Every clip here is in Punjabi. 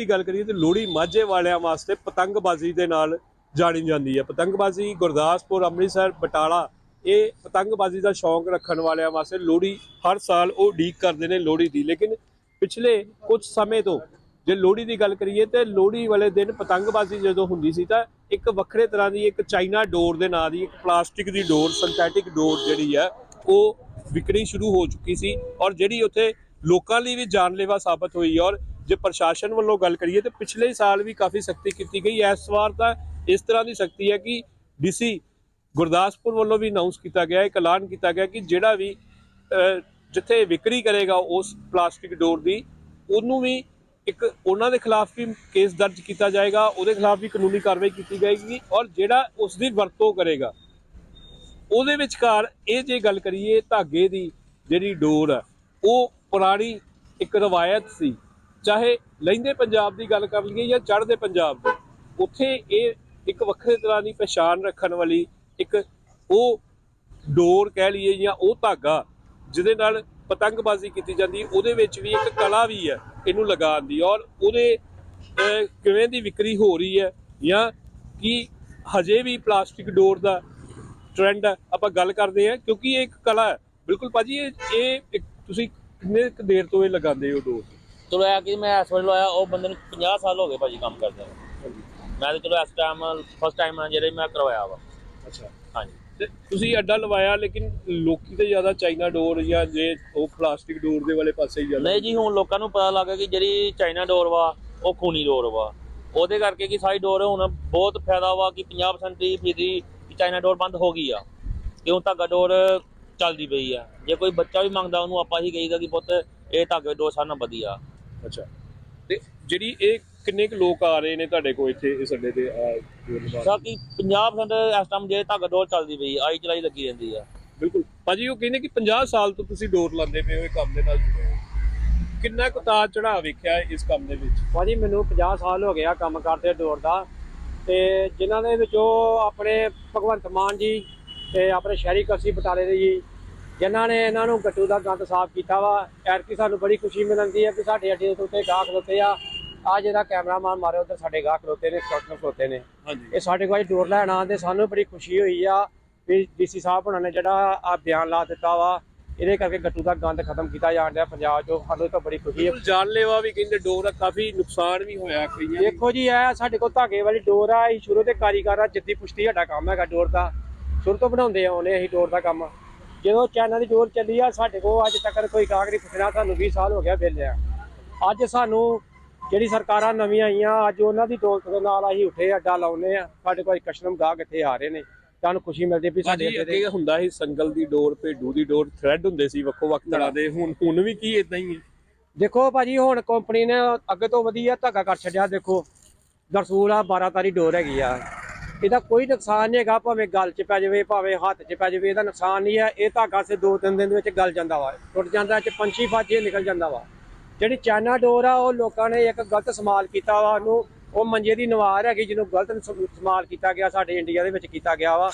ਦੀ ਗੱਲ ਕਰੀਏ ਤੇ ਲੋਹੜੀ ਮਾਝੇ ਵਾਲਿਆਂ ਵਾਸਤੇ ਪਤੰਗਬਾਜ਼ੀ ਦੇ ਨਾਲ ਜਾਣੀ ਜਾਂਦੀ ਹੈ। ਪਤੰਗਬਾਜ਼ੀ ਗੁਰਦਾਸਪੁਰ, ਅੰਮ੍ਰਿਤਸਰ, ਬਟਾਲਾ, ਇਹ ਪਤੰਗਬਾਜ਼ੀ ਦਾ ਸ਼ੌਂਕ ਰੱਖਣ ਵਾਲਿਆਂ ਵਾਸਤੇ ਲੋਹੜੀ ਹਰ ਸਾਲ ਉਹ ਡੀਕ ਕਰਦੇ ਨੇ ਲੋਹੜੀ ਦੀ। ਲੇਕਿਨ ਪਿਛਲੇ ਕੁਝ ਸਮੇਂ ਤੋਂ ਜੇ ਲੋਹੜੀ ਦੀ ਗੱਲ ਕਰੀਏ ਤੇ ਲੋਹੜੀ ਵਾਲੇ ਦਿਨ ਪਤੰਗਬਾਜ਼ੀ ਜਦੋਂ ਹੁੰਦੀ ਸੀ ਤਾਂ ਇੱਕ ਵੱਖਰੇ ਤਰ੍ਹਾਂ ਦੀ ਇੱਕ ਚਾਈਨਾ ਡੋਰ ਦੇ ਨਾਂ ਦੀ, ਇੱਕ ਪਲਾਸਟਿਕ ਦੀ ਡੋਰ, ਸਿੰਥੈਟਿਕ ਡੋਰ ਜਿਹੜੀ ਹੈ, ਉਹ ਵਿਕਣੀ ਸ਼ੁਰੂ ਹੋ ਚੁੱਕੀ ਸੀ ਔਰ ਜਿਹੜੀ ਉੱਥੇ ਲੋਕਾਂ ਲਈ ਵੀ ਜਾਨਲੇਵਾ ਸਾਬਤ ਹੋਈ ਔਰ ਜੇ ਪ੍ਰਸ਼ਾਸਨ ਵੱਲੋਂ ਗੱਲ ਕਰੀਏ ਤੇ ਪਿਛਲੇ ਸਾਲ ਵੀ ਕਾਫੀ ਸਖਤੀ ਕੀਤੀ ਗਈ। ਇਸ ਵਾਰ ਤਾਂ ਇਸ ਤਰ੍ਹਾਂ ਦੀ ਸਖਤੀ ਹੈ ਕਿ ਡੀਸੀ ਗੁਰਦਾਸਪੁਰ ਵੱਲੋਂ ਵੀ ਅਨਾਉਂਸ ਕੀਤਾ ਗਿਆ, ਇੱਕ ਐਲਾਨ ਕੀਤਾ ਗਿਆ ਕਿ ਜਿਹੜਾ ਵੀ ਜਿੱਥੇ ਵਿਕਰੀ ਕਰੇਗਾ ਉਸ ਪਲਾਸਟਿਕ ਡੋਰ ਦੀ, ਉਹਨੂੰ ਵੀ ਇੱਕ ਉਹਨਾਂ ਦੇ ਖਿਲਾਫ ਵੀ ਕੇਸ ਦਰਜ ਕੀਤਾ ਜਾਏਗਾ, ਉਹਦੇ ਖਿਲਾਫ ਵੀ ਕਾਨੂੰਨੀ ਕਾਰਵਾਈ ਕੀਤੀ ਜਾਏਗੀ ਔਰ ਜਿਹੜਾ ਉਸ ਦੀ ਵਰਤੋਂ ਕਰੇਗਾ, ਉਹਦੇ ਵਿਚਕਾਰ ਇਹ ਜੇ ਗੱਲ ਕਰੀਏ ਧਾਗੇ ਦੀ ਜਿਹੜੀ ਡੋਰ ਹੈ, ਉਹ ਪੁਰਾਣੀ ਇੱਕ ਰਵਾਇਤ ਸੀ। ਚਾਹੇ ਲਹਿੰਦੇ ਪੰਜਾਬ ਦੀ ਗੱਲ ਕਰ ਲਈਏ ਜਾਂ ਚੜ੍ਹਦੇ ਪੰਜਾਬ ਦੀ, ਉੱਥੇ ਇਹ ਇੱਕ ਵੱਖਰੇ ਤਰ੍ਹਾਂ ਦੀ ਪਛਾਣ ਰੱਖਣ ਵਾਲੀ ਇੱਕ ਉਹ ਡੋਰ ਕਹਿ ਲਈਏ ਜਾਂ ਉਹ ਧਾਗਾ ਜਿਹਦੇ ਨਾਲ ਪਤੰਗਬਾਜ਼ੀ ਕੀਤੀ ਜਾਂਦੀ, ਉਹਦੇ ਵਿੱਚ ਵੀ ਇੱਕ ਕਲਾ ਵੀ ਹੈ, ਇਹਨੂੰ ਲਗਾਉਣ ਦੀ ਔਰ ਉਹਦੇ ਕਿਵੇਂ ਦੀ ਵਿਕਰੀ ਹੋ ਰਹੀ ਹੈ ਜਾਂ ਕੀ ਹਜੇ ਵੀ ਪਲਾਸਟਿਕ ਡੋਰ ਦਾ ਟ੍ਰੈਂਡ ਹੈ, ਆਪਾਂ ਗੱਲ ਕਰਦੇ ਹਾਂ ਕਿਉਂਕਿ ਇਹ ਇੱਕ ਕਲਾ ਹੈ। ਬਿਲਕੁਲ ਭਾਜੀ, ਇਹ ਇਹ ਇੱਕ ਤੁਸੀਂ ਕਿੰਨੇ ਕੁ ਦੇਰ ਤੋਂ ਇਹ ਲਗਾਉਂਦੇ ਹੋ ਡੋਰ? ਚਲੋ ਇਹ ਕਿ ਮੈਂ ਇਸ ਵੇਲੇ ਲਾਇਆ ਉਹ ਬੰਦੇ ਨੂੰ 50 ਸਾਲ ਹੋ ਗਏ ਭਾਜੀ ਕੰਮ ਕਰਦੇ ਨੂੰ। ਮੈਂ ਤਾਂ ਚਲੋ ਇਸ ਟਾਈਮ ਫਸਟ ਟਾਈਮ ਜਿਹੜੇ ਮੈਂ ਕਰਵਾਇਆ ਵਾ। ਅੱਛਾ। ਹਾਂਜੀ। ਤੇ ਤੁਸੀਂ ਅੱਡਾ ਲਵਾਇਆ ਲੇਕਿਨ ਲੋਕੀ ਤੇ ਜ਼ਿਆਦਾ ਚਾਈਨਾ ਡੋਰ ਜਾਂ ਜੇ ਉਹ ਪਲਾਸਟਿਕ ਡੋਰ ਦੇ ਵਾਲੇ ਪਾਸੇ ਹੀ ਜਾਂਦੇ ਨਹੀਂ ਜੀ ਹੁਣ ਲੋਕਾਂ ਨੂੰ ਪਤਾ ਲੱਗ ਕਿ ਜਿਹੜੀ ਚਾਈਨਾ ਡੋਰ ਵਾ ਉਹ ਖੂਨੀ ਡੋਰ ਵਾ। ਉਹਦੇ ਕਰਕੇ ਕਿ ਸਾਰੀ ਡੋਰ ਹੁਣ ਬਹੁਤ ਫਾਇਦਾ ਵਾ ਕਿ 50% ਹੀ ਫੀਦੀ ਚਾਈਨਾ ਡੋਰ ਬੰਦ ਹੋ ਗਈ ਆ। ਕਿਉਂ ਧਾਗਾ ਡੋਰ ਚੱਲਦੀ ਪਈ ਆ। ਜੇ ਕੋਈ ਬੱਚਾ ਵੀ ਮੰਗਦਾ ਉਹਨੂੰ ਆਪਾਂ ਹੀ ਕਹੀਦਾ ਕਿ ਪੁੱਤ ਇਹ ਧਾਗੇ ਡੋਰ ਸਾਡਾ ਵਧੀਆ। ਅੱਛਾ। ਤੇ ਜਿਹੜੀ ਇਹ ਕਿੰਨੇ ਕੁ ਲੋਕ ਆ ਰਹੇ ਨੇ ਤੁਹਾਡੇ ਕੋਲ ਇੱਥੇ ਇਸ ਅੱਡੇ ਤੇ ਆ ਡੋਰ ਲਗਾਉਣ? ਸਾ ਕਿ 50% ਇਸ ਟਾਈਮ ਜੇ ਧਾਗਾ ਡੋਰ ਚੱਲਦੀ ਪਈ ਆਈ ਚਲਾਈ ਲੱਗੀ ਰਹਿੰਦੀ ਆ। ਬਿਲਕੁਲ। ਭਾਜੀ ਉਹ ਕਹਿੰਦੇ ਕਿ 50 ਸਾਲ ਤੋਂ ਤੁਸੀਂ ਡੋਰ ਲਾਉਂਦੇ ਪਏ ਹੋ ਇਹ ਕੰਮ ਦੇ ਨਾਲ ਜੁੜੇ ਹੋ। ਕਿੰਨਾ ਕੁ ਤਾਰ ਚੜਾ ਵੇਖਿਆ ਇਸ ਕੰਮ ਦੇ ਵਿੱਚ? ਭਾਜੀ ਮੈਨੂੰ 50 ਸਾਲ ਹੋ ਗਿਆ ਕੰਮ ਕਰਦੇ ਡੋਰ ਦਾ। ਤੇ ਜਿਨ੍ਹਾਂ ਦੇ ਵਿੱਚੋਂ ਆਪਣੇ ਭਗਵੰਤ ਮਾਨ ਜੀ ਤੇ ਆਪਣੇ ਸ਼ਹਿਰੀ ਕਲਸੀ ਬਟਾਲੇ ਦੇ ਜੀ ਜਿਨ੍ਹਾਂ ਨੇ ਇਹਨਾਂ ਨੂੰ ਗੱਟੂ ਦਾ ਗੰਦ ਸਾਫ਼ ਕੀਤਾ ਵਾ ਐਰਕੀ ਸਾਨੂੰ ਬੜੀ ਖੁਸ਼ੀ ਮਿਲਦੀ ਹੈ ਕਿ ਸਾਡੇ ਅੱਡੇ ਦੇ ਉੱਤੇ ਗਾਹਕ ਖਲੋਤੇ ਆ। ਆ ਜਿਹੜਾ ਕੈਮਰਾਮਾਨ ਮਾਰੇ ਉਧਰ ਸਾਡੇ ਗਾਹਕ ਖਲੋਤੇ ਨੇ ਸਟਾਰਟਰ ਖਲੋਤੇ ਨੇ। ਹਾਂਜੀ। ਇਹ ਸਾਡੇ ਕੋਲ ਡੋਰ ਲੈਣ ਆਉਂਦੇ ਸਾਨੂੰ ਬੜੀ ਖੁਸ਼ੀ ਹੋਈ ਆ ਵੀ ਡੀਸੀ ਸਾਹਿਬ ਉਹਨਾਂ ਨੇ ਜਿਹੜਾ ਆ ਬਿਆਨ ਲਾ ਦਿੱਤਾ ਵਾ ਇਹਦੇ ਕਰਕੇ ਗੱਟੂ ਦਾ ਗੰਦ ਖਤਮ ਕੀਤਾ ਜਾਣ ਡਿਆ ਪੰਜਾਬ 'ਚੋਂ। ਸਾਨੂੰ ਤਾਂ ਬੜੀ ਖੁਸ਼ੀ ਹੈ। ਜਾਨਲੇਵਾ ਵੀ ਕਹਿੰਦੇ ਡੋਰ ਦਾ ਕਾਫੀ ਨੁਕਸਾਨ ਵੀ ਹੋਇਆ ਕਈਆਂ। ਦੇਖੋ ਜੀ ਇਹ ਸਾਡੇ ਕੋਲ ਧਾਗੇ ਵਾਲੀ ਡੋਰ ਆ ਅਸੀਂ ਸ਼ੁਰੂ ਤੇ ਕਾਰੀਗਰ ਆ ਜਿੱਦੀ ਪੁਸ਼ਤੀ ਸਾਡਾ ਕੰਮ ਹੈਗਾ ਡੋਰ ਦਾ। ਸ਼ੁਰੂ ਤੋਂ ਬਣਾਉਂਦੇ ਆਉਨੇ ਅਸੀਂ ਡੋਰ ਦਾ ਕੰਮ। ਜਦੋਂ ਚਾਈਨਾ ਦੀ ਡੋਰ ਚੱਲੀ ਆ ਸਾਡੇ ਕੋਲ ਅੱਜ ਤੱਕ ਕੋਈ ਨਹੀਂ ਪੁੱਛਣਾ ਸਾਨੂੰ 20 ਸਾਲ ਹੋ ਗਿਆ ਵੇਲਿਆ ਅੱਜ ਸਾਨੂੰ ਜਿਹੜੀ ਸਰਕਾਰਾਂ ਨਵੀਆਂ ਆਈਆਂ ਅੱਜ ਉਹਨਾਂ ਦੀ ਦੌਲਤ ਦੇ ਨਾਲ ਅਸੀਂ ਉੱਠੇ ਅੱਡਾ ਲਾਉਨੇ ਆ। ਸਾਡੇ ਕੋਲ ਕਸ਼ਨਮ ਗਾਹਕ ਇੱਥੇ ਆ ਰਹੇ ਨੇ ਸਾਨੂੰ ਖੁਸ਼ੀ ਮਿਲਦੀ ਵੀ ਸਾਡੇ ਅੱਗੇ ਹੁੰਦਾ ਸੀ ਸੰਗਲ ਦੀ ਡੋਰ ਭੇਡੂ ਦੀ ਡੋਰ ਥ੍ਰੈਡ ਹੁੰਦੇ ਸੀ ਵੱਖੋ ਵੱਖ ਤਰ੍ਹਾਂ ਦੇ ਹੁਣ ਹੁਣ ਵੀ ਕੀ ਇਦਾਂ ਹੀ ਹੈ? ਦੇਖੋ ਭਾਜੀ ਹੁਣ ਕੰਪਨੀ ਨੇ ਅੱਗੇ ਤੋਂ ਵਧੀਆ ਧਾਗਾ ਕਰ ਛੱਡਿਆ ਦੇਖੋ। ਦਰਸੂਲ ਆ 12 ਤਾਰੀ ਡੋਰ ਹੈਗੀ ਆ। ਇਹਦਾ ਕੋਈ ਨੁਕਸਾਨ ਨਹੀਂ ਹੈਗਾ ਭਾਵੇਂ ਗਲ 'ਚ ਪੈ ਜਾਵੇ ਭਾਵੇਂ ਹੱਥ 'ਚ ਪੈ ਜਾਵੇ ਇਹਦਾ ਨੁਕਸਾਨ ਨਹੀਂ ਹੈ। ਇਹ ਧਾਗਾ ਸੇ ਦੋ ਤਿੰਨ ਦਿਨ ਦੇ ਵਿੱਚ ਗਲ ਜਾਂਦਾ ਵਾ। ਟੁੱਟ ਜਾਂਦਾ ਚ ਪੰਛੀ ਫਾਜੇ ਨਿਕਲ ਜਾਂਦਾ ਵਾ। ਜਿਹੜੀ ਚਾਈਨਾ ਡੋਰ ਆ ਉਹ ਲੋਕਾਂ ਨੇ ਇੱਕ ਗਲਤ ਇਸਤੇਮਾਲ ਕੀਤਾ ਵਾ। ਉਹਨੂੰ ਉਹ ਮੰਜੇ ਦੀ ਨਵਾਰ ਹੈਗੀ ਜਿਹਨੂੰ ਗਲਤ ਇਸ- ਇਸਤੇਮਾਲ ਕੀਤਾ ਗਿਆ ਸਾਡੇ ਇੰਡੀਆ ਦੇ ਵਿੱਚ ਕੀਤਾ ਗਿਆ ਵਾ।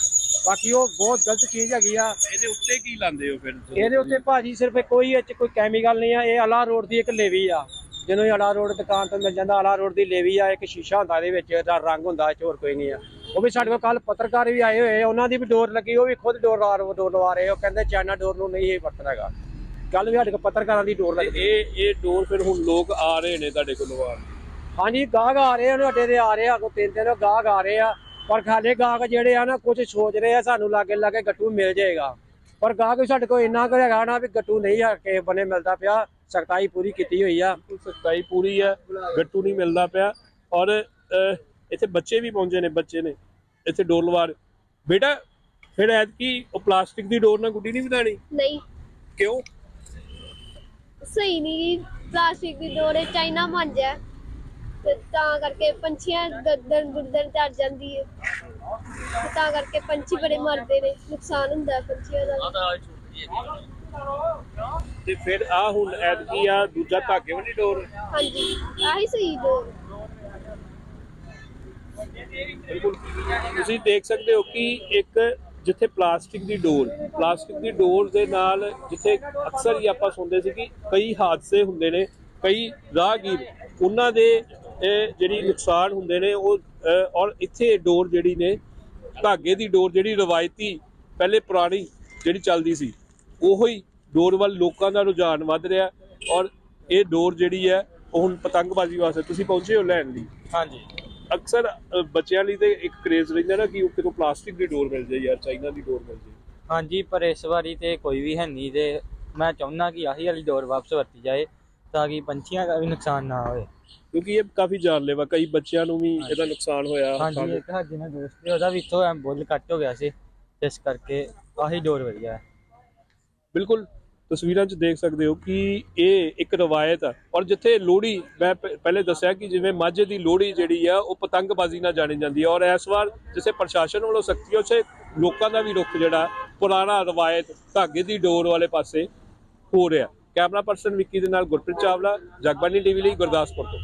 ਬਾਕੀ ਉਹ ਬਹੁਤ ਗਲਤ ਚੀਜ਼ ਹੈਗੀ ਆ। ਇਹਦੇ ਉੱਤੇ ਕੀ ਲਾਉਂਦੇ ਹੋ ਫਿਰ? ਇਹਦੇ ਉੱਤੇ ਭਾਜੀ ਸਿਰਫ ਕੋਈ ਇਹ 'ਚ ਕੋਈ ਕੈਮੀਕਲ ਨਹੀਂ ਆ। ਇਹ ਅਲਾ ਰੋਡ ਦੀ ਇੱਕ ਲੇਵੀ ਆ। ਜਿਹਨੂੰ ਅਲਾ ਰੋਡ ਦੁਕਾਨ ਤੋਂ ਮਿਲ ਜਾਂਦਾ ਅਲਾ ਰੋਡ ਦੀ ਲੇਵੀ ਆ। ਇੱਕ ਸ਼ੀਸ਼ਾ ਹੁੰਦਾ ਇਹਦੇ ਵਿੱਚ ਇਹਦਾ ਰੰਗ ਹੁੰਦਾ ਹੋਰ ਕੋਈ ਨਹੀਂ ਆ। ਉਹ ਵੀ ਸਾਡੇ ਕੋਲ ਕੱਲ ਪੱਤਰਕਾਰ ਵੀ ਆਏ ਹੋਏ ਆ, ਉਹਨਾਂ ਦੀ ਵੀ ਡੋਰ ਲੱਗੀ ਉਹ ਵੀ ਖੁਦ ਡੋਰ ਲਾ ਡੋਰ ਲਵਾ ਰਹੇ ਉਹ ਕਹਿੰਦੇ ਚਾਈਨਾ ਡੋਰ ਨੂੰ ਨਹੀਂ ਇਹ ਵਰਤਣਾ ਹੈਗਾ। ਕੱਲ ਵੀ ਸਾਡੇ ਕੋਲ ਪੱਤਰਕਾਰਾਂ ਦੀ ਡੋਰ ਤੇ ਲੱਗੀ। ਇਹ ਇਹ ਡੋਰ ਫਿਰ ਹੁਣ ਲੋਕ ਆ ਰਹੇ ਨੇ ਤੁਹਾਡੇ ਕੋਲ ਲਵਾਉਣ ਹਾਂਜੀ ਗਾਹਕ ਆ ਰਹੇ ਆ ਉਹਨੂੰ ਅੱਡੇ ਦੇ ਆ ਰਹੇ ਆ ਕੋ ਤਿੰਨ ਤਿੰਨ ਗਾਹਕ ਆ ਰਹੇ ਆ। ਪਰ ਖਾਲੇ ਗਾਹਕ ਜਿਹੜੇ ਆ ਨਾ ਕੁਝ ਸੋਚ ਰਹੇ ਆ ਸਾਨੂੰ ਲਾਗੇ ਲਾਗੇ ਗੱਟੂ ਮਿਲ ਜਾਏਗਾ। ਪਰ ਗਾਹਕ ਵੀ ਸਾਡੇ ਕੋਲ ਇੰਨਾ ਕੁ ਹੈਗਾ ਨਾ ਵੀ ਗੱਟੂ ਨਹੀਂ ਆ ਕਿਸੇ ਬਨੇ ਮਿਲਦਾ ਪਿਆ ਸਖਤਾਈ ਪੂਰੀ ਕੀਤੀ ਹੋਈ ਆ। ਸਖਤਾਈ ਪੂਰੀ ਹੈ ਗੱਟੂ ਨਹੀਂ ਮਿਲਦਾ ਪਿਆ। ਔਰ ਇੱਥੇ ਬੱਚੇ ਵੀ ਪਹੁੰਚੇ ਨੇ ਬੱਚੇ ਨੇ। ਇੱਥੇ ਡੋਰ ਲਵਾ ਬੇਟਾ ਫਿਰ ਐਤਕੀ ਉਹ ਪਲਾਸਟਿਕ ਦੀ ਡੋਰ ਨਾਲ ਗੁੱਡੀ ਨਹੀਂ ਵਧਾਣੀ ਨਹੀਂ। ਕਿਉਂ? ਸਹੀ ਨਹੀਂ ਪਲਾਸਟਿਕ ਦੀ ਡੋਰੇ ਚਾਈਨਾ ਮੰਜ ਹੈ। ਤੇ ਤਾਂ ਕਰਕੇ ਪੰਛੀਆਂ ਗਰਦਨ ਗੁਰਦਨ ਚੜ ਜਾਂਦੀ ਹੈ। ਤੇ ਤਾਂ ਕਰਕੇ ਪੰਛੀ ਬੜੇ ਮਰਦੇ ਨੇ ਨੁਕਸਾਨ ਹੁੰਦਾ ਪੰਛੀਆਂ ਦਾ। ਤਾਂ ਫਿਰ ਆ ਹੁਣ ਐਤਕੀ ਆ ਦੂਜਾ ਧਾਗੇ ਵਾਲੀ ਡੋਰ। ਹਾਂਜੀ ਆਹੀ ਸਹੀ ਡੋਰ। ਤੁਸੀਂ ਦੇਖ ਸਕਦੇ ਹੋ ਕਿ ਇੱਕ ਜਿੱਥੇ ਪਲਾਸਟਿਕ ਦੀ ਡੋਰ ਪਲਾਸਟਿਕ ਦੀ ਡੋਰ ਦੇ ਨਾਲ ਜਿੱਥੇ ਅਕਸਰ ਹੀ ਆਪਾਂ ਸੁਣਦੇ ਸੀ ਕਿ ਕਈ ਹਾਦਸੇ ਹੁੰਦੇ ਨੇ, ਕਈ ਰਾਹਗੀਰ, ਉਹਨਾਂ ਦੇ ਜਿਹੜੀ ਨੁਕਸਾਨ ਹੁੰਦੇ ਨੇ, ਉਹ ਔਰ ਇੱਥੇ ਡੋਰ ਜਿਹੜੀ ਨੇ, ਧਾਗੇ ਦੀ ਡੋਰ ਜਿਹੜੀ ਰਵਾਇਤੀ, ਪਹਿਲੇ ਪੁਰਾਣੀ ਜਿਹੜੀ ਚੱਲਦੀ ਸੀ, ਉਹੋ ਹੀ ਡੋਰ ਵੱਲ ਲੋਕਾਂ ਦਾ ਰੁਝਾਨ ਵੱਧ ਰਿਹਾ ਔਰ ਇਹ ਡੋਰ ਜਿਹੜੀ ਹੈ, ਉਹ ਹੁਣ ਪਤੰਗਬਾਜ਼ੀ ਵਾਸਤੇ ਤੁਸੀਂ ਪਹੁੰਚੇ ਹੋ ਲੈਣ ਲਈ? ਹਾਂਜੀ। ਅਕਸਰ ਬੱਚਿਆਂ ਲਈ ਤੇ ਇੱਕ ਕ੍ਰੇਜ਼ ਰਹਿੰਦਾ ਨਾ ਕਿ ਉਹ ਕਿਤੋਂ ਪਲਾਸਟਿਕ ਦੀ ਡੋਰ ਮਿਲ ਜਾਏ ਯਾਰ ਚਾਈਨਾ ਦੀ ਡੋਰ ਮਿਲ ਜਾਏ। ਹਾਂਜੀ ਪਰ ਇਸ ਵਾਰੀ ਤੇ ਕੋਈ ਵੀ ਹੈ ਨਹੀਂ ਤੇ ਮੈਂ ਚਾਹੁੰਦਾ ਕਿ ਆਹੀ ਵਾਲੀ ਦੌਰ ਵਾਪਸ ਵਰਤੀ ਜਾਏ ਤਾਂ ਕਿ ਪੰਛੀਆਂ ਦਾ ਵੀ ਨੁਕਸਾਨ ਨਾ ਹੋਵੇ ਕਿਉਂਕਿ ਇਹ ਕਾਫੀ ਜਾਨਲੇਵਾ ਕਈ ਬੱਚਿਆਂ ਨੂੰ ਵੀ ਇਹਦਾ ਨੁਕਸਾਨ ਹੋਇਆ ਹਾਂਜੀ ਇੱਕ ਸਾਡੇ ਨਾਲ ਦੋਸਤ ਸੀ ਉਹਦਾ ਵੀ ਇੱਥੋਂ ਐਂ ਬੁੱਲ ਕੱਟ ਹੋ ਗਿਆ ਸੀ ਇਸ ਕਰਕੇ ਆਹੀ ਦੌਰ ਵਧੀਆ ਹੈ। ਬਿਲਕੁਲ। ਤਸਵੀਰਾਂ 'ਚ ਦੇਖ ਸਕਦੇ ਹੋ ਕਿ ਇਹ ਇੱਕ ਰਵਾਇਤ ਆ। ਔਰ ਜਿੱਥੇ ਲੋਹੜੀ, ਮੈਂ ਪਹਿਲੇ ਦੱਸਿਆ ਕਿ ਜਿਵੇਂ ਮਾਝੇ ਦੀ ਲੋਹੜੀ ਜਿਹੜੀ ਆ, ਉਹ ਪਤੰਗਬਾਜ਼ੀ ਨਾਲ ਜਾਣੀ ਜਾਂਦੀ ਹੈ ਔਰ ਇਸ ਵਾਰ ਜਿਸੇ ਪ੍ਰਸ਼ਾਸਨ ਵੱਲੋਂ ਸਖਤੀ ਉਸੇ ਲੋਕਾਂ ਦਾ ਵੀ ਰੁਖ ਜਿਹੜਾ, ਪੁਰਾਣਾ ਰਵਾਇਤ ਧਾਗੇ ਦੀ ਡੋਰ ਵਾਲੇ ਪਾਸੇ ਹੋ ਰਿਹਾ। ਕੈਮਰਾ ਪਰਸਨ ਵਿੱਕੀ ਦੇ ਨਾਲ ਗੁਰਪ੍ਰੀਤ ਚਾਵਲਾ ਜਗਬਾਨੀ ਟੀਵੀ ਲਈ ਗੁਰਦਾਸਪੁਰ ਤੋਂ।